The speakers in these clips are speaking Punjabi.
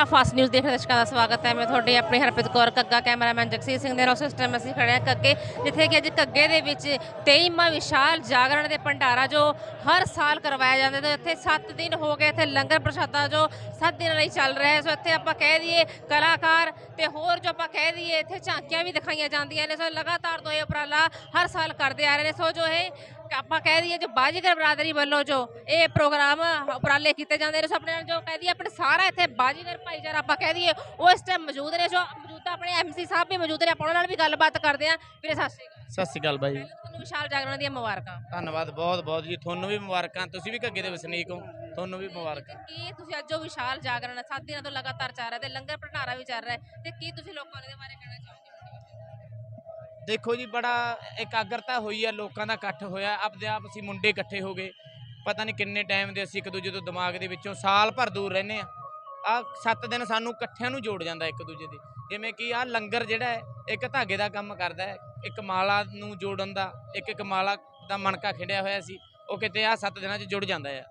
ਪਟਿਆਲਾ ਫਾਸਟ ਨਿਊਜ਼ ਦੇਖ ਰਹੇ ਦਰਸ਼ਕਾਂ ਦਾ ਸਵਾਗਤ ਹੈ। ਮੈਂ ਤੁਹਾਡੇ ਆਪਣੇ ਹਰਪ੍ਰੀਤ ਕੌਰ ਕੱਗਾ, ਕੈਮਰਾਮੈਨ ਜਗਸੀਰ ਸਿੰਘ ਦੇ ਨਾਲ ਉਸ ਟਾਈਮ ਅਸੀਂ ਖੜੇ ਹਾਂ ਕੱਗੇ, ਜਿੱਥੇ ਕਿ ਅੱਜ ਕੱਗੇ ਦੇ ਵਿੱਚ 23ਵਾਂ ਵਿਸ਼ਾਲ ਜਾਗਰਣ ਦੇ ਭੰਡਾਰਾ ਜੋ ਹਰ ਸਾਲ ਕਰਵਾਇਆ ਜਾਂਦਾ ਤੇ ਇੱਥੇ 7 ਦਿਨ ਹੋ ਗਏ ਇੱਥੇ ਲੰਗਰ ਪ੍ਰਸ਼ਾਦਾ ਜੋ 7 ਦਿਨਾਂ ਲਈ ਚੱਲ ਰਿਹਾ ਹੈ। ਸੋ ਇੱਥੇ ਆਪਾਂ ਕਹਿ ਦਈਏ ਕਲਾਕਾਰ ਤੇ ਹੋਰ ਜੋ ਆਪਾਂ ਕਹਿ ਦਈਏ, ਇੱਥੇ ਝਾਂਕੀਆਂ ਵੀ ਦਿਖਾਈਆਂ ਜਾਂਦੀਆਂ ਨੇ। ਸੋ ਲਗਾਤਾਰ ਤੋਂ ਇਹ ਉਪਰਾਲਾ ਹਰ ਸਾਲ ਕਰਦੇ ਆ ਰਹੇ ਨੇ। ਸੋ ਜੋ ਇਹ ਆਪਾਂ ਕਹਿ ਦਈਏ ਜੋ ਬਾਜੀਗਰ ਬਰਾਦਰੀ ਵੱਲੋਂ ਜੋ ਇਹ ਪ੍ਰੋਗਰਾਮ ਉਪਰਾਲੇ ਕੀਤੇ ਜਾਂਦੇ ਨੇ ਸੋ ਆਪਣੇ ਨਾਲ ਜੋ ਕਹਿ ਦਈਏ ਆਪਣੇ ਸਾਰਾ ਇੱਥੇ ਬਾਜੀਗਰ ਭਾਈਚਾਰਾ ਆਪਾਂ ਕਹਿ ਦਈਏ ਉਹ ਇਸ ਟਾਈਮ ਮੌਜੂਦ ਨੇ ਜੋ ਮੌਜੂਦਾ ਆਪਣੇ ਐਮਸੀ ਸਾਹਿਬ ਵੀ ਮੌਜੂਦ ਨੇ ਆਪਾਂ ਉਹਨਾਂ ਨਾਲ ਵੀ ਗੱਲਬਾਤ ਕਰਦੇ ਆਂ ਵੀਰੇ ਸਤਿ ਸ਼੍ਰੀ ਅਕਾਲ। ਸਤਿ ਸ਼੍ਰੀ ਅਕਾਲ ਬਾਈ। ਤੁਹਾਨੂੰ ਵਿਸ਼ਾਲ ਜਾਗਰਣ ਦੀਆਂ ਮੁਬਾਰਕਾਂ। ਧੰਨਵਾਦ ਬਹੁਤ ਬਹੁਤ ਜੀ। ਤੁਹਾਨੂੰ ਵੀ ਮੁਬਾਰਕਾਂ। ਤੁਸੀਂ ਵੀ ਘੱਗੇ ਦੇ ਵਸਨੀਕ ਹੋ। ਤੁਹਾਨੂੰ ਵੀ ਮੁਬਾਰਕਾਂ। ਕੀ ਤੁਸੀਂ ਅੱਜ ਜੋ ਵਿਸ਼ਾਲ ਜਾਗਰਣ 7 ਦਿਨਾਂ ਤੋਂ ਲਗਾਤਾਰ ਚੱਲ ਰਿਹਾ ਤੇ ਲੰਗਰ ਭੰਡਾਰਾ ਵੀ ਚੱਲ ਰਿਹਾ ਤੇ ਕੀ ਤੁਸੀਂ ਲੋਕਾਂ ਇਹਦੇ ਬਾਰੇ ਕਹਿਣਾ ਚਾਹੋਗੇ? ਦੇਖੋ ਜੀ, ਬੜਾ ਇਕਾਗਰਤਾ ਹੋਈ ਆ, ਲੋਕਾਂ ਦਾ ਇਕੱਠ ਹੋਇਆ, ਆਪਦੇ ਆਪ ਅਸੀਂ ਮੁੰਡੇ ਇਕੱਠੇ ਹੋ ਗਏ। ਪਤਾ ਨਹੀਂ ਕਿੰਨੇ ਟਾਈਮ ਦੇ ਅਸੀਂ ਇੱਕ ਦੂਜੇ ਤੋਂ ਦਿਮਾਗ ਦੇ ਵਿੱਚੋਂ ਸਾਲ ਭਰ ਦੂਰ ਰਹਿੰਦੇ ਆ। ਆ 7 ਦਿਨ ਸਾਨੂੰ ਇਕੱਠਿਆਂ ਨੂੰ ਜੋੜ ਜਾਂਦਾ ਇੱਕ ਦੂਜੇ ਦੇ। ਜਿਵੇਂ ਕਿ ਆ ਲੰਗਰ ਜਿਹੜਾ ਹੈ, ਇੱਕ ਧਾਗੇ ਦਾ ਕੰਮ ਕਰਦਾ ਹੈ, ਇੱਕ ਮਾਲਾ ਨੂੰ ਜੋੜਨ ਦਾ, ਇੱਕ ਇੱਕ ਮਾਲਾ ਦਾ ਮਣਕਾ ਖਿੰਡਿਆ ਹੋਇਆ ਸੀ, ਉਹ ਕਿਤੇ ਆ 7 ਦਿਨਾਂ 'ਚ ਜੁੜ ਜਾਂਦਾ ਹੈ।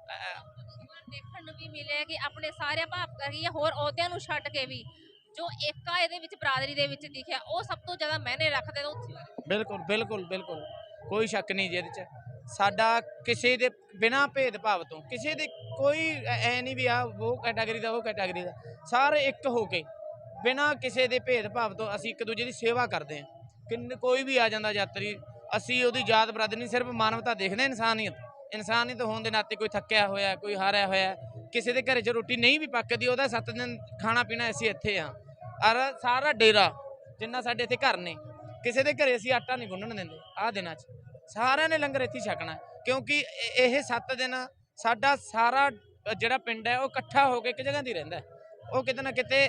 ਦੇਖਣ ਨੂੰ ਵੀ ਮਿਲਿਆ ਕਿ ਆਪਣੇ ਸਾਰੇ ਭਾਵ ਕਰੀਏ, ਹੋਰ ਅਹੁਦਿਆਂ ਨੂੰ ਛੱਡ ਕੇ ਵੀ। ਜੋ ਏਕਾ ਇਹਦੇ ਵਿੱਚ ਬਰਾਦਰੀ ਦੇ ਵਿੱਚ ਦਿਖਿਆ ਉਹ ਸਭ ਤੋਂ ਜ਼ਿਆਦਾ ਮਾਇਨੇ ਰੱਖਦੇ ਨੇ ਉੱਥੇ। ਬਿਲਕੁਲ ਬਿਲਕੁਲ ਬਿਲਕੁਲ। ਕੋਈ ਸ਼ੱਕ ਨਹੀਂ ਜੀ ਇਹਦੇ ਚ। ਸਾਡਾ ਕਿਸੇ ਦੇ ਬਿਨਾ ਭੇਦਭਾਵ ਤੋਂ ਕਿਸੇ ਦੇ ਕੋਈ ਐ ਨਹੀਂ ਵੀ ਆ ਉਹ ਕੈਟਾਗਰੀ ਦਾ ਉਹ ਕੈਟਾਗਰੀ ਦਾ। ਸਾਰੇ ਇੱਕ ਹੋ ਕੇ ਬਿਨਾ ਕਿਸੇ ਦੇ ਭੇਦਭਾਵ ਤੋਂ ਅਸੀਂ ਇੱਕ ਦੂਜੇ ਦੀ ਸੇਵਾ ਕਰਦੇ ਹਾਂ। ਕਿੰਨ ਕੋਈ ਵੀ ਆ ਜਾਂਦਾ ਯਾਤਰੀ ਅਸੀਂ ਉਹਦੀ ਯਾਦ ਬਰਾਦਰੀ ਨਹੀਂ ਸਿਰਫ ਮਾਨਵਤਾ ਦੇਖਦੇ ਹਾਂ, ਇਨਸਾਨੀਅਤ। ਇਨਸਾਨੀਅਤ ਹੋਣ ਦੇ ਨਾਤੇ ਕੋਈ ਥੱਕਿਆ ਹੋਇਆ ਕੋਈ ਹਾਰਿਆ ਹੋਇਆ ਕਿਸੇ ਦੇ ਘਰੇ 'ਚ ਰੋਟੀ ਨਹੀਂ ਵੀ ਪੱਕਦੀ ਉਹਦਾ 7 ਦਿਨ ਖਾਣਾ ਪੀਣਾ ਅਸੀਂ ਇੱਥੇ ਆ ਔਰ ਸਾਰਾ ਡੇਰਾ ਜਿੰਨਾ ਸਾਡੇ ਇੱਥੇ ਘਰ ਨੇ ਕਿਸੇ ਦੇ ਘਰੇ ਅਸੀਂ ਆਟਾ ਨਹੀਂ ਗੁੰਨਣ ਦਿੰਦੇ ਆਹ ਦਿਨਾਂ 'ਚ ਸਾਰਿਆਂ ਨੇ ਲੰਗਰ ਇੱਥੇ ਛਕਣਾ। ਕਿਉਂਕਿ ਇਹ- ਇਹ 7 ਦਿਨ ਸਾਡਾ ਸਾਰਾ ਜਿਹੜਾ ਪਿੰਡ ਹੈ ਉਹ ਇਕੱਠਾ ਹੋ ਕੇ ਇੱਕ ਜਗ੍ਹਾ ਦੀ ਰਹਿੰਦਾ। ਉਹ ਕਿਤੇ ਨਾ ਕਿਤੇ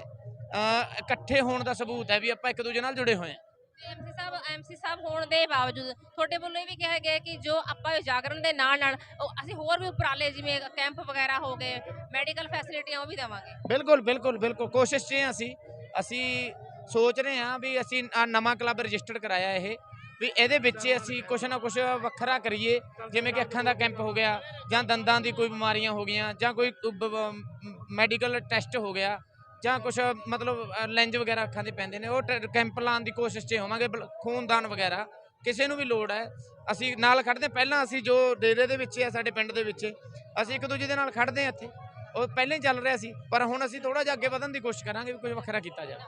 ਇਕੱਠੇ ਹੋਣ ਦਾ ਸਬੂਤ ਹੈ ਵੀ ਆਪਾਂ ਇੱਕ ਦੂਜੇ ਨਾਲ ਜੁੜੇ ਹੋਏ ਹਾਂ ਐਮਸੀ ਸਾਹਿਬ ਐਮਸੀ ਸਾਹਿਬ ਹੋਣ ਦੇ ਬਾਵਜੂਦ ਤੁਹਾਡੇ ਵੱਲੋਂ ਇਹ ਵੀ ਕਿਹਾ ਗਿਆ ਕਿ ਜੋ ਆਪਾਂ ਜਾਗਰਣ ਦੇ ਨਾਲ ਨਾਲ ਉਹ ਅਸੀਂ ਹੋਰ ਵੀ ਉਪਰਾਲੇ ਜਿਵੇਂ ਕੈਂਪ ਵਗੈਰਾ ਹੋ ਗਏ ਮੈਡੀਕਲ ਫੈਸਿਲਿਟੀਆਂ ਉਹ ਵੀ ਦੇਵਾਂਗੇ ਬਿਲਕੁਲ ਬਿਲਕੁਲ ਬਿਲਕੁਲ ਕੋਸ਼ਿਸ਼ 'ਚ ਹਾਂ ਅਸੀਂ ਅਸੀਂ ਸੋਚ ਰਹੇ ਹਾਂ ਵੀ ਅਸੀਂ ਆਹ ਨਵਾਂ ਕਲੱਬ ਰਜਿਸਟਰਡ ਕਰਾਇਆ ਇਹ, ਵੀ ਇਹਦੇ ਵਿੱਚ ਅਸੀਂ ਕੁਛ ਨਾ ਕੁਛ ਵੱਖਰਾ ਕਰੀਏ, ਜਿਵੇਂ ਕਿ ਅੱਖਾਂ ਦਾ ਕੈਂਪ ਹੋ ਗਿਆ, ਜਾਂ ਦੰਦਾਂ ਦੀ ਕੋਈ ਬਿਮਾਰੀਆਂ ਹੋ ਗਈਆਂ, ਜਾਂ ਕੋਈ ਮੈਡੀਕਲ ਟੈਸਟ ਹੋ ਗਿਆ, ਜਾਂ ਕੁਛ ਮਤਲਬ ਲੈਂਜ ਵਗੈਰਾ ਅੱਖਾਂ ਦੇ ਪੈਂਦੇ ਨੇ, ਉਹ ਟ- ਕੈਂਪ ਲਾਉਣ ਦੀ ਕੋਸ਼ਿਸ਼ 'ਚ ਹੋਵਾਂਗੇ, ਬਲ- ਖੂਨਦਾਨ ਵਗੈਰਾ, ਕਿਸੇ ਨੂੰ ਵੀ ਲੋੜ ਹੈ, ਅਸੀਂ ਨਾਲ ਖੜਦੇ ਪਹਿਲਾਂ ਅਸੀਂ ਜੋ ਡੇਰੇ ਦੇ ਵਿੱਚ ਹੈ, ਸਾਡੇ ਪਿੰਡ ਦੇ ਵਿੱਚ, ਅਸੀਂ ਇੱਕ ਦੂਜੇ ਦੇ ਨਾਲ ਖੜਦੇ ਹਾਂ ਇੱਥੇ। ਉਹ ਪਹਿਲਾਂ ਹੀ ਚੱਲ ਰਿਹਾ ਸੀ ਪਰ ਹੁਣ ਅਸੀਂ ਥੋੜਾ ਜਿਹਾ ਅੱਗੇ ਵਧਣ ਦੀ ਕੋਸ਼ਿਸ਼ ਕਰਾਂਗੇ ਵੀ ਕੁਝ ਵੱਖਰਾ ਕੀਤਾ ਜਾਵੇ।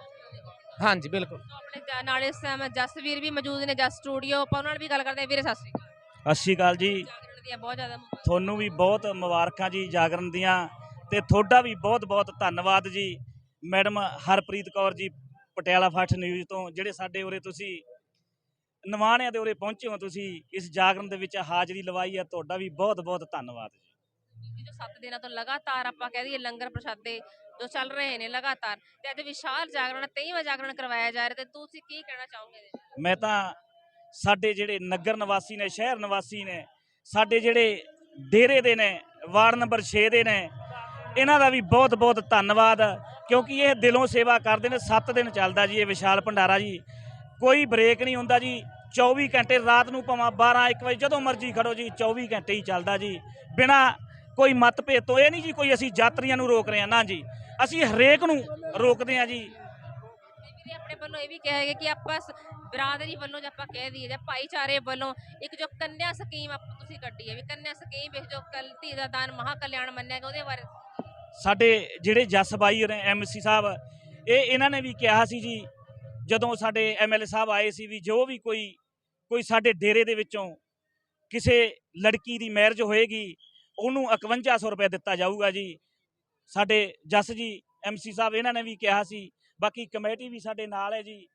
ਹਾਂਜੀ ਬਿਲਕੁਲ। ਆਪਣੇ ਜਾ- ਨਾਲ ਇਸ ਟਾਈਮ ਜਸਵੀਰ ਵੀ ਮੌਜੂਦ ਨੇ ਜਸ ਸਟੂਡੀਓ ਆਪਾਂ ਉਹਨਾਂ ਨਾਲ ਵੀ ਗੱਲ ਕਰਦੇ ਹਾਂ। ਵੀਰੇ ਸਤਿ ਸ਼੍ਰੀ ਅਕਾਲ। ਸਤਿ ਸ਼੍ਰੀ ਅਕਾਲ ਜੀ। ਜਾਗਰਣ ਦੀਆਂ ਬਹੁਤ ਜ਼ਿਆਦਾ ਮੁਬਾਰਕਾਂ। ਤੁਹਾਨੂੰ ਵੀ ਬਹੁਤ ਮੁਬਾਰਕਾਂ ਜੀ ਜਾਗਰਣ ਦੀਆਂ ਤੇ ਤੁਹਾਡਾ ਵੀ ਬਹੁਤ ਬਹੁਤ ਧੰਨਵਾਦ ਜੀ। Madam Harpreet Kaur ji Patiala fast news ਤੋਂ ਜਿਹੜੇ ਸਾਡੇ ਉਰੇ ਤੁਸੀਂ ਨਿਵਾਣਿਆਂ ਦੇ ਉਰੇ ਪਹੁੰਚੇ ਹੋ ਤੁਸੀਂ ਇਸ ਜਾਗਰਣ ਦੇ ਵਿੱਚ ਹਾਜ਼ਰੀ ਲਵਾਈ ਹੈ ਤੁਹਾਡਾ ਵੀ ਬਹੁਤ ਬਹੁਤ ਧੰਨਵਾਦ ਜੀ। ਕਿ ਜੋ 7 ਦਿਨਾਂ ਤੋਂ ਲਗਾਤਾਰ ਆਪਾਂ ਕਹਿ ਦਈਏ ਲੰਗਰ ਪ੍ਰਸ਼ਾਦੇ ਜੋ ਚੱਲ ਰਹੇ ਨੇ ਲਗਾਤਾਰ ਤੇ ਅੱਜ ਵਿਸ਼ਾਲ ਜਾਗਰਣ 23ਵਾਂ ਜਾਗਰਣ ਕਰਵਾਇਆ ਜਾ ਰਿਹਾ ਤੇ ਤੁਸੀਂ ਕੀ ਕਹਿਣਾ ਚਾਹੋਗੇ ਮੈਂ ਤਾਂ ਸਾਡੇ ਜਿਹੜੇ ਨਗਰ ਨਿਵਾਸੀ ਨੇ, ਸ਼ਹਿਰ ਨਿਵਾਸੀ ਨੇ, ਸਾਡੇ ਜਿਹੜੇ ਡੇਰੇ ਦੇ ਨੇ, ਵਾਰਡ ਨੰਬਰ 6 ਦੇ ਨੇ, ਇਹਨਾਂ ਦਾ ਵੀ ਬਹੁਤ ਬਹੁਤ ਧੰਨਵਾਦ ਕਿਉਂਕਿ ਇਹ ਦਿਲੋਂ ਸੇਵਾ ਕਰਦੇ ਨੇ। 7 ਦਿਨ ਚੱਲਦਾ ਜੀ ਇਹ ਵਿਸ਼ਾਲ ਭੰਡਾਰਾ ਜੀ। ਕੋਈ ਬ੍ਰੇਕ ਨਹੀਂ ਹੁੰਦਾ ਜੀ। 24 ਘੰਟੇ ਰਾਤ ਨੂੰ ਭਾਵੇਂ 12 1 ਵਜੇ ਜਦੋਂ ਮਰਜ਼ੀ ਖੜੋ ਜੀ 24 ਘੰਟੇ ਹੀ ਚੱਲਦਾ ਜੀ। ਬਿਨਾ ਕੋਈ ਮਤਭੇਦ ਤੋਂ ਇਹ ਨਹੀਂ ਜੀ ਕੋਈ ਅਸੀਂ ਯਾਤਰੀਆਂ ਨੂੰ ਰੋਕ ਰਹੇ ਹਾਂ। ਨਾ ਜੀ ਅਸੀਂ ਹਰੇਕ ਨੂੰ ਰੋਕਦੇ ਹਾਂ ਜੀ। ਵੀਰੇ ਆਪਣੇ ਵੱਲੋਂ ਇਹ ਵੀ ਕਿਹਾ ਗਿਆ ਕਿ ਆਪਾਂ ਬਰਾਦਰੀ ਵੱਲੋਂ ਜੇ ਆਪਾਂ ਕਹਿ ਦਈਏ ਜਾਂ ਭਾਈਚਾਰੇ ਵੱਲੋਂ ਇੱਕ ਜੋ ਕੰਨਿਆ ਸਕੀਮ ਆਪਾਂ ਤੁਸੀਂ ਕੱਢੀ ਹੈ ਵੀ ਕੰਨਿਆ ਸਕੀਮ ਵਿੱਚ ਜੋ ਕੱਲ ਧੀ ਦਾ ਦਾਨ ਮਹਾ ਕਲਿਆਣ ਮੰਨਿਆ ਗਿਆ ਉਹਦੇ ਬਾਰੇ ਸਾਡੇ ਜਿਹੜੇ ਜੱਸ ਬਾਈ ਐਮਸੀ ਸਾਹਿਬ ਇਹ ਇਹਨਾਂ ਨੇ ਵੀ ਕਿਹਾ ਸੀ ਜੀ ਜਦੋਂ ਸਾਡੇ ਐਮਐਲਏ ਸਾਹਿਬ ਆਏ ਸੀ ਵੀ ਜੋ ਵੀ ਕੋਈ ਕੋਈ ਸਾਡੇ ਡੇਰੇ ਦੇ ਵਿੱਚੋਂ ਕਿਸੇ ਲੜਕੀ ਦੀ ਮੈਰਿਜ ਹੋਏਗੀ ਉਹਨੂੰ 5100 ਰੁਪਏ ਦਿੱਤਾ ਜਾਊਗਾ ਜੀ। ਸਾਡੇ ਜੱਸ ਜੀ ਐਮਸੀ ਸਾਹਿਬ ਇਹਨਾਂ ਨੇ ਵੀ ਕਿਹਾ ਸੀ। ਬਾਕੀ ਕਮੇਟੀ ਵੀ ਸਾਡੇ ਨਾਲ ਹੈ ਜੀ,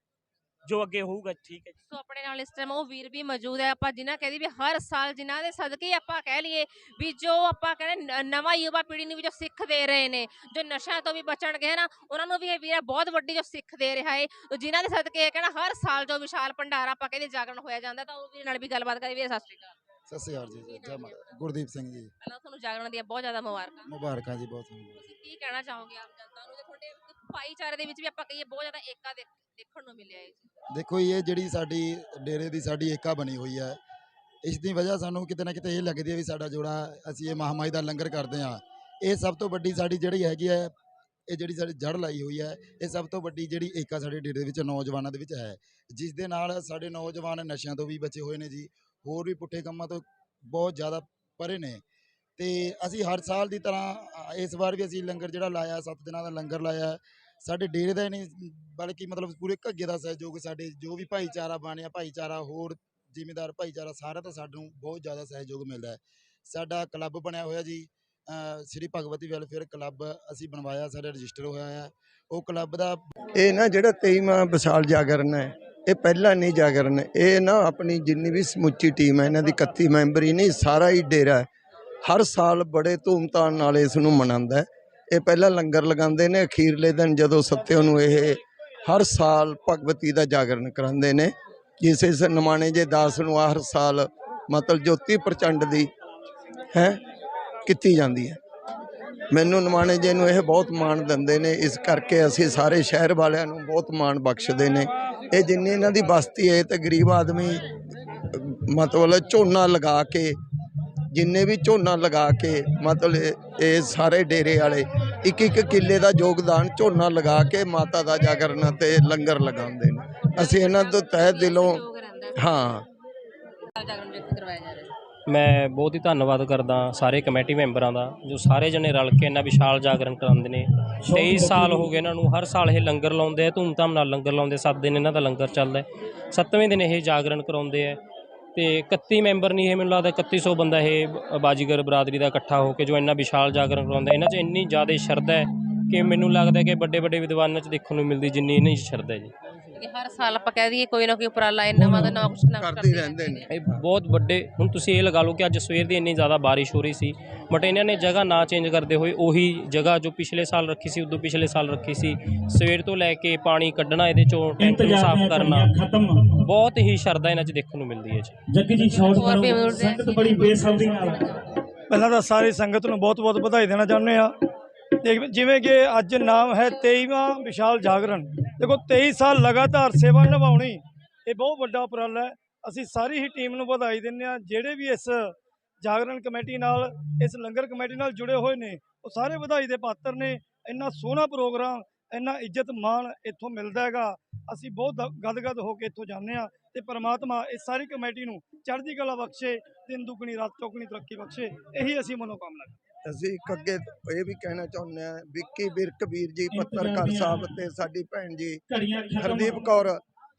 ਜੋ ਅੱਗੇ ਹੋਊਗਾ, ਠੀਕ ਹੈ ਜੀ। ਸੋ ਆਪਣੇ ਨਾਲ ਇਸ ਟਾਈਮ ਉਹ ਵੀਰ ਵੀ ਮੌਜੂਦ ਹੈ। ਆਪਾਂ ਜਿਨ੍ਹਾਂ ਕਹਦੀ ਵੀ ਹਰ ਸਾਲ ਜਿਨ੍ਹਾਂ ਦੇ ਸਦਕੇ ਆਪਾਂ ਕਹਿ ਲਈਏ ਵੀ ਜੋ ਆਪਾਂ ਕਹਿੰਦੇ ਨਵਾਂ ਯੁਵਾ ਪੀੜ੍ਹੀ ਨੂੰ ਵੀ ਜੋ ਸਿੱਖ ਦੇ ਰਹੇ ਨੇ, ਜੋ ਨਸ਼ਿਆਂ ਤੋਂ ਵੀ ਬਚਣਗੇ ਨਾ, ਉਹਨਾਂ ਨੂੰ ਵੀ ਇਹ ਵੀਰ ਬਹੁਤ ਵੱਡੀ ਜੋ ਸਿੱਖ ਦੇ ਰਿਹਾ ਹੈ ਉਹ ਜਿਨ੍ਹਾਂ ਦੇ ਸਦਕੇ ਇਹ ਕਹਿਣਾ ਹਰ ਸਾਲ ਜੋ ਵਿਸ਼ਾਲ ਭੰਡਾਰਾ ਆਪਾਂ ਕਹਿੰਦੇ ਜਾਗਰਣ ਹੋਇਆ ਜਾਂਦਾ, ਤਾਂ ਉਹ ਵੀਰ ਨਾਲ ਵੀ ਗੱਲਬਾਤ ਕਰੀ ਵੀ ਸਤਿ ਸ਼੍ਰੀ ਅਕਾਲ। ਸਤਿ ਸ਼੍ਰੀ ਅਕਾਲ ਜੀ ਜੈ ਮਾਤਾ ਗੁਰਦੀਪ ਸਿੰਘ ਜੀ। ਪਹਿਲਾਂ ਤੁਹਾਨੂੰ ਜਾਗਰਣ ਦੀਆਂ ਬਹੁਤ ਜ਼ਿਆਦਾ ਮੁਬਾਰਕਾਂ। ਮੁਬਾਰਕਾਂ ਜੀ ਬਹੁਤ ਤੁਸੀਂ ਕੀ ਕਹਿਣਾ ਚਾਹੋਗੇ ਆਪ ਜਨਤਾ ਨੂੰ? ਜੇ ਤੁਹਾਡੇ ਭਾਈਚਾਰੇ ਦੇ ਵਿੱਚ ਵੀ ਆਪਾਂ ਕਹੀਏ ਬਹੁਤ ਜ਼ਿਆਦਾ ਏਕਾ ਦੇਖ- ਦੇਖਣ ਨੂੰ ਮਿਲਿਆ ਹੈ ਜੀ ਦੇਖੋ ਇਹ ਜਿਹੜੀ ਸਾਡੀ ਡੇਰੇ ਦੀ ਸਾਡੀ ਏਕਾ ਬਣੀ ਹੋਈ ਹੈ ਇਸ ਦੀ ਵਜ੍ਹਾ ਸਾਨੂੰ ਕਿਤੇ ਨਾ ਕਿਤੇ ਇਹ ਲੱਗਦੀ ਹੈ ਵੀ ਸਾਡਾ ਜੋੜਾ ਅਸੀਂ ਇਹ ਮਹਾਮਾਈ ਦਾ ਲੰਗਰ ਕਰਦੇ ਹਾਂ। ਇਹ ਸਭ ਤੋਂ ਵੱਡੀ ਸਾਡੀ ਜਿਹੜੀ ਹੈਗੀ ਹੈ ਇਹ ਜਿਹੜੀ ਸਾਡੀ ਜੜ ਲਾਈ ਹੋਈ ਹੈ ਇਹ ਸਭ ਤੋਂ ਵੱਡੀ ਜਿਹੜੀ ਏਕਾ ਸਾਡੇ ਡੇਰੇ ਦੇ ਵਿੱਚ ਨੌਜਵਾਨਾਂ ਦੇ ਵਿੱਚ ਹੈ। ਜਿਸ ਦੇ ਨਾਲ ਸਾਡੇ ਨੌਜਵਾਨ ਨਸ਼ਿਆਂ ਤੋਂ ਵੀ ਬਚੇ ਹੋਏ ਨੇ ਜੀ ਹੋਰ ਵੀ ਪੁੱਠੇ ਕੰਮਾਂ ਤੋਂ ਬਹੁਤ ਜ਼ਿਆਦਾ ਪਰੇ ਨੇ। ਤੇ ਅਸੀਂ ਹਰ ਸਾਲ ਦੀ ਤਰ੍ਹਾਂ ਇਸ ਵਾਰ ਵੀ ਅਸੀਂ ਲੰਗਰ ਜਿਹੜਾ ਲਾਇਆ, ਸੱਤ ਦਿਨਾਂ ਦਾ ਲੰਗਰ ਲਾਇਆ ਸਾਡੇ ਡੇਰੇ ਦਾ ਹੀ ਨਹੀਂ, ਬਲਕਿ ਮਤਲਬ ਪੂਰੇ ਘੱਗੇ ਦਾ ਸਹਿਯੋਗ ਸਾਡੇ ਜੋ ਵੀ ਭਾਈਚਾਰਾ ਬਣਿਆ ਭਾਈਚਾਰਾ ਹੋਰ ਜ਼ਿਮੀਦਾਰ ਭਾਈਚਾਰਾ ਸਾਰਾ ਤੋਂ ਸਾਨੂੰ ਬਹੁਤ ਜ਼ਿਆਦਾ ਸਹਿਯੋਗ ਮਿਲਦਾ ਹੈ। ਸਾਡਾ ਕਲੱਬ ਬਣਿਆ ਹੋਇਆ ਜੀ ਸ੍ਰੀ ਭਗਵਤੀ ਵੈਲਫੇਅਰ ਕਲੱਬ ਅਸੀਂ ਬਣਵਾਇਆ, ਸਾਡਾ ਰਜਿਸਟਰ ਹੋਇਆ ਹੈ। ਉਹ ਕਲੱਬ ਦਾ ਇਹ ਨਾ ਜਿਹੜਾ 23ਵਾਂ ਵਿਸ਼ਾਲ ਜਾਗਰਨ ਹੈ ਇਹ ਪਹਿਲਾ ਨਹੀਂ ਜਾਗਰਨ ਇਹ ਨਾ ਆਪਣੀ ਜਿੰਨੀ ਵੀ ਸਮੁੱਚੀ ਟੀਮ ਹੈ, ਇਹਨਾਂ ਦੀ 31 ਮੈਂਬਰੀ ਨਹੀਂ, ਸਾਰਾ ਹੀ ਡੇਰਾ ਹਰ ਸਾਲ ਬੜੇ ਧੂਮਧਾਮ ਨਾਲ ਇਸ ਨੂੰ ਮਨਾਉਂਦਾ ਇਹ ਪਹਿਲਾਂ ਲੰਗਰ ਲਗਾਉਂਦੇ ਨੇ, ਅਖੀਰਲੇ ਦਿਨ ਜਦੋਂ ਸੱਤਿਓ ਨੂੰ ਇਹ ਹਰ ਸਾਲ ਭਗਵਤੀ ਦਾ ਜਾਗਰਣ ਕਰਾਉਂਦੇ ਨੇ। ਜਿਸ ਇਸ ਨਮਾਣੇ ਜੇ ਦਾਸ ਨੂੰ ਹਰ ਸਾਲ ਮਤਲਬ ਜੋਤੀ ਪ੍ਰਚੰਡ ਦੀ ਹੈ, ਕੀਤੀ ਜਾਂਦੀ ਹੈ। ਮੈਨੂੰ ਨਿਮਾਣੇ ਜੀ ਨੂੰ ਇਹ ਬਹੁਤ ਮਾਣ ਦਿੰਦੇ ਨੇ, ਇਸ ਕਰਕੇ ਅਸੀਂ ਸਾਰੇ ਸ਼ਹਿਰ ਵਾਲਿਆਂ ਨੂੰ ਬਹੁਤ ਮਾਣ ਬਖਸ਼ਦੇ ਨੇ। ਇਹ ਜਿੰਨੀ ਇਹਨਾਂ ਦੀ ਬਸਤੀ ਹੈ ਤੇ ਗਰੀਬ ਆਦਮੀ, ਮਤਲਬ ਝੋਨਾ ਲਗਾ ਕੇ, ਜਿੰਨੇ ਵੀ ਝੋਨਾ ਲਗਾ ਕੇ, ਮਤਲਬ ਇਹ- ਸਾਰੇ ਡੇਰੇ ਵਾਲੇ ਇੱਕ ਇੱਕ ਕਿੱਲੇ ਦਾ ਯੋਗਦਾਨ ਝੋਨਾ ਲਗਾ ਕੇ ਮਾਤਾ ਦਾ ਜਾਗਰਣ ਤੇ ਲੰਗਰ ਲਗਾਉਂਦੇ ਨੇ। ਅਸੀਂ ਇਹਨਾਂ ਤੋਂ ਤਹਿ ਦਿਲੋਂ, ਹਾਂ। ਜਾਗਰਣ ਕਰਵਾਇਆ ਜਾ ਰਿਹਾ ਮੈਂ ਬਹੁਤ ਹੀ ਧੰਨਵਾਦ ਕਰਦਾ ਸਾਰੇ ਕਮੇਟੀ ਮੈਂਬਰਾਂ ਦਾ, ਜੋ ਸਾਰੇ ਜਣੇ ਰਲ ਕੇ ਇੰਨਾ ਵਿਸ਼ਾਲ ਜਾਗਰਣ ਕਰਾਉਂਦੇ ਨੇ। 23 ਸਾਲ ਹੋ ਗਏ ਇਹਨਾਂ ਨੂੰ, ਹਰ ਸਾਲ ਇਹ ਲੰਗਰ ਲਾਉਂਦੇ ਆ, ਧੂਮਧਾਮ ਨਾਲ ਲੰਗਰ ਲਾਉਂਦੇ ਸੱਤ ਦਿਨ ਇਹਨਾਂ ਦਾ ਲੰਗਰ ਚੱਲਦਾ ਹੈ। ਸੱਤਵੇਂ ਦਿਨ ਇਹ ਜਾਗਰਣ ਕਰਾਉਂਦੇ ਆ ਤੇ 31 ਮੈਂਬਰ ਨਹੀਂ, ਇਹ ਮੈਨੂੰ ਲੱਗਦਾ 3100 ਬੰਦਾ ਇਹ ਬਾਜੀਗਰ ਬਰਾਦਰੀ ਦਾ ਇਕੱਠਾ ਹੋ ਕੇ ਜੋ ਇੰਨਾ ਵਿਸ਼ਾਲ ਜਾਗਰਣ ਕਰਾਉਂਦਾ ਇਹਨਾਂ 'ਚ ਇੰਨੀ ਜ਼ਿਆਦਾ ਸ਼ਰਧਾ ਹੈ ਕਿ ਮੈਨੂੰ ਲੱਗਦਾ ਕਿ ਵੱਡੇ ਵੱਡੇ ਵਿਦਵਾਨਾਂ 'ਚ ਦੇਖਣ ਨੂੰ ਮਿਲਦੀ ਜਿੰਨੀ ਇਹਨਾਂ 'ਚ ਸ਼ਰਧਾ ਹੈ ਜੀ। ਕਿ ਹਰ ਸਾਲ ਆਪਾਂ ਕਹਿ ਦਈਏ ਕੋਈ ਨਾ ਕੋਈ ਉਪਰਾਲਾ ਇਹ ਨਵਾਂ ਤੋਂ ਨਵਾਂ ਕੁਛ ਨਾ ਕੁਛ ਕਰਦੇ ਰਹਿੰਦੇ ਨੇ। ਇਹ ਬਹੁਤ ਵੱਡੇ ਹੁਣ ਤੁਸੀਂ ਇਹ ਲਗਾ ਲਓ ਕਿ ਅੱਜ ਸਵੇਰ ਦੀ ਇੰਨੀ ਜ਼ਿਆਦਾ ਬਾਰਿਸ਼ ਹੋ ਰਹੀ ਸੀ ਬਟ ਇਹਨਾਂ ਨੇ ਜਗ੍ਹਾ ਨਾ ਚੇਂਜ ਕਰਦੇ ਹੋਏ ਉਹੀ ਜਗ੍ਹਾ ਜੋ ਪਿਛਲੇ ਸਾਲ ਰੱਖੀ ਸੀ ਉਦੋਂ ਪਿਛਲੇ ਸਾਲ ਰੱਖੀ ਸੀ ਸਵੇਰ ਤੋਂ ਲੈ ਕੇ ਪਾਣੀ ਕੱਢਣਾ ਇਹਦੇ ਚੋਂ ਟੈਂਕ ਨੂੰ ਸਾਫ਼ ਕਰਨਾ ਖਤਮ। ਬਹੁਤ ਹੀ ਸ਼ਰਧਾ ਇਹਨਾਂ 'ਚ ਦੇਖਣ ਨੂੰ ਮਿਲਦੀ ਹੈ ਜੀ। ਜੱਗੀ ਜੀ ਵੀ ਕਰੋ ਸੰਗਤ ਬੜੀ ਬੇਸਬਰੀ ਨਾਲ। ਪਹਿਲਾਂ ਤਾਂ ਸਾਰੀ ਸੰਗਤ ਨੂੰ ਬਹੁਤ-ਬਹੁਤ ਵਧਾਈ ਦੇਣਾ ਚਾਹੁੰਦੇ ਆ ਦੇਖ ਜਿਵੇਂ ਕਿ ਅੱਜ ਨਾਮ ਹੈ 23ਵਾਂ ਵਿਸ਼ਾਲ ਜਾਗਰਣ। ਦੇਖੋ 23 ਸਾਲ ਲਗਾਤਾਰ ਸੇਵਾ ਨਿਭਾਉਣੀ, ਇਹ ਬਹੁਤ ਵੱਡਾ ਉਪਰਾਲਾ ਹੈ। ਅਸੀਂ ਸਾਰੀ ਹੀ ਟੀਮ ਨੂੰ ਵਧਾਈ ਦਿੰਦੇ ਆ ਜਿਹੜੇ ਵੀ ਇਸ ਜਾਗਰਣ ਕਮੇਟੀ ਨਾਲ, ਇਸ ਲੰਗਰ ਕਮੇਟੀ ਨਾਲ ਜੁੜੇ ਹੋਏ ਨੇ, ਉਹ ਸਾਰੇ ਵਧਾਈ ਦੇ ਪਾਤਰ ਨੇ। ਇੰਨਾ ਸੋਹਣਾ ਪ੍ਰੋਗਰਾਮ, ਇੰਨਾ ਇੱਜ਼ਤ ਮਾਣ ਇੱਥੋਂ ਮਿਲਦਾ ਹੈਗਾ। ਅਸੀਂ ਬਹੁਤ ਦ- ਗਦਗਦ ਹੋ ਕੇ ਇੱਥੋਂ ਜਾਂਦੇ ਆ ਤੇ ਪ੍ਰਮਾਤਮਾ ਇਸ ਸਾਰੀ ਕਮੇਟੀ ਨੂੰ ਚੜ੍ਹਦੀ ਕਲਾ ਬਖਸ਼ੇ, ਦਿਨ ਦੁਗਣੀ, ਰਾਤ ਚੌਗਣੀ ਤਰੱਕੀ ਬਖਸ਼ੇ। ਇਹੀ ਅਸੀਂ ਮਨੋਕਾਮਨਾ ਕਰਦੇ ਅਸੀਂ ਇੱਕ ਅੱਗੇ ਇਹ ਵੀ ਕਹਿਣਾ ਚਾਹੁੰਦੇ ਹਾਂ ਵਿੱਕੀ ਬਿਰਕ ਵੀਰ ਜੀ ਪੱਤਰਕਾਰ ਸਾਹਿਬ ਤੇ ਸਾਡੀ ਭੈਣ ਜੀ ਹਰਦੀਪ ਕੌਰ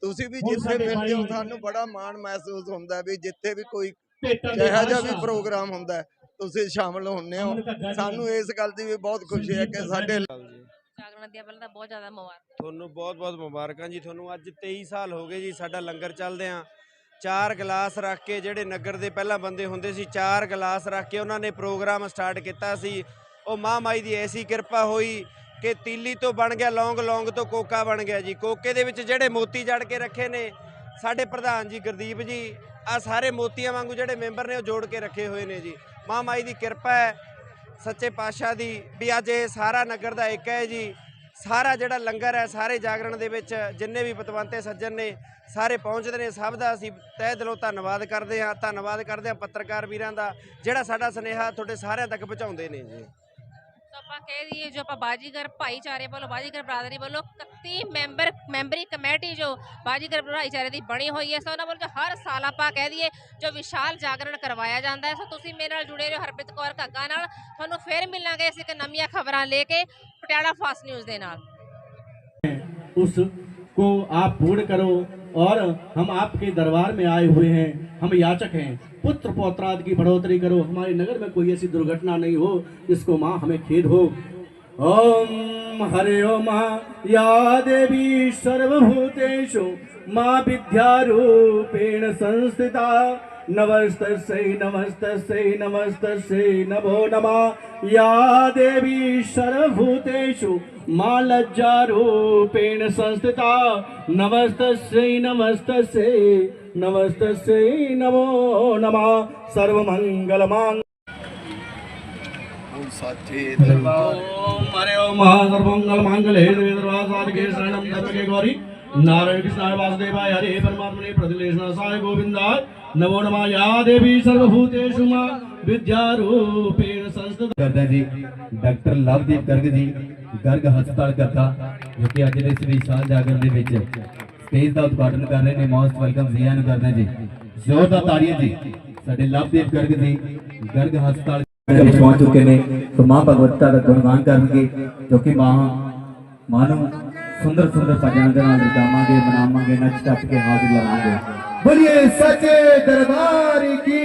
ਤੁਸੀਂ ਵੀ ਜਿੱਥੇ ਮਿਲਦੇ ਹੋ ਸਾਨੂੰ ਬੜਾ ਮਾਣ ਮਹਿਸੂਸ ਹੁੰਦਾ ਵੀ ਜਿੱਥੇ ਵੀ ਕੋਈ ਦੇ ਜਿਹੋ ਵੀ। ਪ੍ਰੋਗਰਾਮ ਹੁੰਦਾ ਹੈ, ਤੁਸੀਂ ਸ਼ਾਮਲ ਹੁੰਦੇ ਹੋ। ਸਾਨੂੰ ਇਸ ਗੱਲ ਦੀ ਵੀ ਬਹੁਤ ਖੁਸ਼ੀ ਹੈ ਕਿ ਸਾਡੇ ਜਾਗਰਣ ਦੀਆਂ ਪਹਿਲਾਂ ਤਾਂ ਬਹੁਤ ਜ਼ਿਆਦਾ ਮੁਬਾਰਕ ਤੁਹਾਨੂੰ ਬਹੁਤ-ਬਹੁਤ ਮੁਬਾਰਕਾਂ ਜੀ ਤੁਹਾਨੂੰ ਅੱਜ 23 ਸਾਲ ਹੋ ਗਏ ਜੀ ਸਾਡਾ ਲੰਗਰ ਚੱਲਦੇ ਆ ਚਾਰ ਗਲਾਸ ਰੱਖ ਕੇ ਜਿਹੜੇ ਨਗਰ ਦੇ ਪਹਿਲਾਂ ਬੰਦੇ ਹੁੰਦੇ ਸੀ, ਚਾਰ ਗਲਾਸ ਰੱਖ ਕੇ ਉਹਨਾਂ ਨੇ ਪ੍ਰੋਗਰਾਮ ਸਟਾਰਟ ਕੀਤਾ ਸੀ। ਉਹ ਮਾਂ ਮਾਈ ਦੀ ਐਸੀ ਕਿਰਪਾ ਹੋਈ ਕਿ ਤੀਲੀ ਤੋਂ ਬਣ ਗਿਆ, ਲੌਂਗ ਲੌਂਗ ਤੋਂ ਕੋਕਾ ਬਣ ਗਿਆ ਜੀ। ਕੋਕੇ ਦੇ ਵਿੱਚ ਜਿਹੜੇ ਮੋਤੀ ਜੜ ਕੇ ਰੱਖੇ ਨੇ, ਸਾਡੇ ਪ੍ਰਧਾਨ ਜੀ ਗੁਰਦੀਪ ਜੀ ਆ ਸਾਰੇ ਮੋਤੀਆਂ ਵਾਂਗੂ ਜਿਹੜੇ ਮੈਂਬਰ ਨੇ ਉਹ ਜੋੜ ਕੇ ਰੱਖੇ ਹੋਏ ਨੇ ਜੀ। ਮਾਂ ਮਾਈ ਦੀ ਕਿਰਪਾ ਹੈ ਸੱਚੇ ਪਾਤਸ਼ਾਹ ਦੀ ਵੀ ਅੱਜ ਇਹ ਸਾਰਾ ਨਗਰ ਦਾ ਇੱਕ ਹੈ ਜੀ। ਸਾਰਾ ਜਿਹੜਾ ਲੰਗਰ ਹੈ, ਸਾਰੇ ਜਾਗਰਣ ਦੇ ਵਿੱਚ ਜਿੰਨੇ ਵੀ ਪਤਵੰਤੇ ਸੱਜਣ ਨੇ, ਸਾਰੇ ਪਹੁੰਚਦੇ ਨੇ, ਸਭ ਦਾ ਅਸੀਂ ਤਹਿ ਦਿਲੋਂ ਧੰਨਵਾਦ ਕਰਦੇ ਹਾਂ, ਧੰਨਵਾਦ ਕਰਦੇ ਹਾਂ ਪੱਤਰਕਾਰ ਵੀਰਾਂ ਦਾ, ਜਿਹੜਾ ਸਾਡਾ ਸੁਨੇਹਾ ਤੁਹਾਡੇ ਸਾਰਿਆਂ ਤੱਕ ਪਹੁੰਚਾਉਂਦੇ ਨੇ ਜੀ। ਸੋ ਆਪਾਂ ਕਹਿ ਦਈਏ, ਜੋ ਆਪਾਂ ਬਾਜੀਗਰ ਭਾਈਚਾਰੇ ਵੱਲੋਂ, ਬਾਜੀਗਰ ਬਰਾਦਰੀ ਵੱਲੋਂ 31 ਮੈਂਬਰ, ਮੈਂਬਰੀ ਕਮੇਟੀ ਜੋ ਬਾਜੀਗਰ ਭਾਈਚਾਰੇ ਦੀ ਬਣੀ ਹੋਈ ਹੈ, ਸੋ ਉਹਨਾਂ ਵੱਲੋਂ ਹਰ ਸਾਲ ਆਪਾਂ ਕਹਿ ਦਈਏ, ਜੋ ਵਿਸ਼ਾਲ ਜਾਗਰਣ ਕਰਵਾਇਆ ਜਾਂਦਾ ਹੈ। ਸੋ ਤੁਸੀਂ ਮੇਰੇ ਨਾਲ ਜੁੜੇ ਰਹੋ ਹਰਪ੍ਰੀਤ ਕੌਰ ਘੱਗਾ ਨਾਲ। ਤੁਹਾਨੂੰ ਫੇਰ ਮਿਲਾਂਗੇ ਅਸੀਂ ਇੱਕ ਨਵੀਆਂ ਖਬਰਾਂ ਲੈ ਕੇ ਪਟਿਆਲਾ ਫਾਸਟ ਨਿਊਜ਼ ਦੇ ਨਾਲ। उसको आप पूर्ण करो और हम आपके दरबार में आए हुए हैं। हम याचक हैं। पुत्र पौत्राद की बढ़ोतरी करो। हमारे नगर में कोई ऐसी दुर्घटना नहीं हो जिसको माँ हमें खेद हो। ओम हरे ओम या देवी सर्वभूतेषु माँ विद्या रूपेण संस्थिता। નમસ્તસ્ય નમસ્તસ્ય નમસ્તસ્ય નમો નમઃ યા દેવી સર્વભૂતેષુ મા લજ્જારૂપેણ સંસ્થિતા નમસ્તસ્ય નમસ્તસ્ય નમસ્તસ્ય નમો નમઃ સર્વમંગલમાં ઓમ હરે ઓમ મહાસર્વમંગલ માંગલ હે દેવી દરવાસા કે શરણમ તત્કે ગૌરી नारायण कृष्णाय वासुदेवाय हरे परमात्मने प्रतिलेशनाय गोविंदाय नमो नमः या देवी सर्वभूतेषु मां विद्यारूपेण संस्थित ਕਰਦਾ ਜੀ ਡਾਕਟਰ ਲਵਦੀਪ ਗਰਗ ਜੀ ਗਰਗ ਹਸਪਤਾਲ ਗੱਤਾ ਜੋ ਕਿ ਅੱਜ ਦੇ ਇਸ ਵਿਸ਼ਾਲ ਜਾਗਰਣ ਦੇ ਵਿੱਚ ਸਟੇਜ ਦਾ ਉਦਘਾਟਨ ਕਰ ਰਹੇ ਨੇ ਮੋਸਟ ਵੈਲਕਮ ਜੀ ਨੂੰ ਕਰਦੇ ਹਾਂ ਜੀ ਜ਼ੋਰਦਾਰ ਤਾੜੀਆਂ ਜੀ ਸਾਡੇ ਲਵਦੀਪ ਗਰਗ ਜੀ ਗਰਗ ਹਸਪਤਾਲ ਦੇ ਵਿੱਚ ਪਹੁੰਚ ਚੁੱਕੇ ਨੇ तो ਮਾਂ ਭਗਵਤਾ ਦਾ ਗੁਣਗਾਨ ਕਰਨਗੇ ਜੋ ਕਿ ਮਾਂ ਮਾਂ ਨੂੰ ਸੁੰਦਰ ਸੁੰਦਰ ਭਜਨਾਂ ਦੇ ਨਾਲ ਰਚਾਵਾਂਗੇ ਮਨਾਵਾਂਗੇ, ਨੱਚ ਟੱਪ ਕੇ ਹਾਜ਼ਰ ਲਾਵਾਂਗੇ। ਬੋਲੀਏ, ਸੱਚੇ ਦਰਬਾਰ ਕੀ।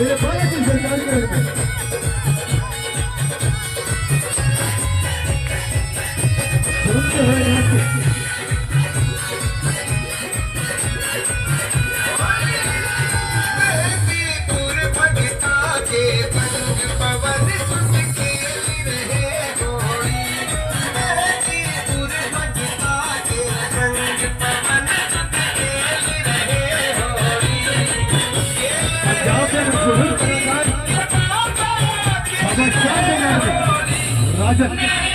இதை பழக்கம் சொல்லி 安静